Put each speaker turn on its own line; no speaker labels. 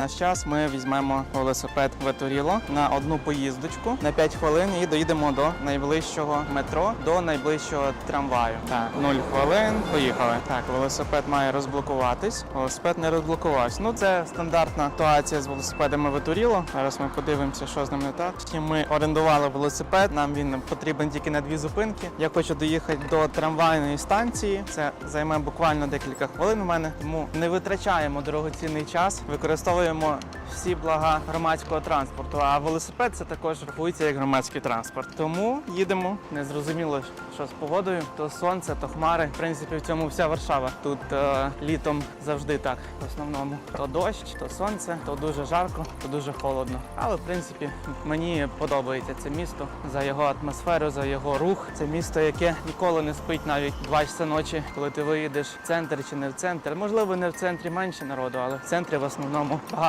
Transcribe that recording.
Наш час ми візьмемо велосипед Ветуріло на одну поїздочку на 5 хвилин і доїдемо до найближчого метро, до найближчого трамваю. Так, 0 хвилин, поїхали. Так, велосипед має розблокуватись. Велосипед не розблокувався. Ну це стандартна ситуація з велосипедами Ветуріло. Зараз ми подивимося, що з ним не так. Ми орендували велосипед. Нам він потрібен тільки на дві зупинки. Я хочу доїхати до трамвайної станції. Це займе буквально декілька хвилин. У мене тому не витрачаємо дорогоцінний час, використовуємо Дякуємо. Всі блага громадського транспорту. А велосипед це також рахується як громадський транспорт. Тому їдемо. Не зрозуміло, що з погодою. То сонце, то хмари. В принципі, в цьому вся Варшава. Тут е, літом завжди так. В основному то дощ, то сонце, то дуже жарко, то дуже холодно. Але в принципі мені подобається це місто за його атмосферу, за його рух. Це місто, яке ніколи не спить навіть два часа ночі, коли ти виїдеш в центр чи не в центр. Можливо, не в центрі менше народу, але в центрі в основному багато.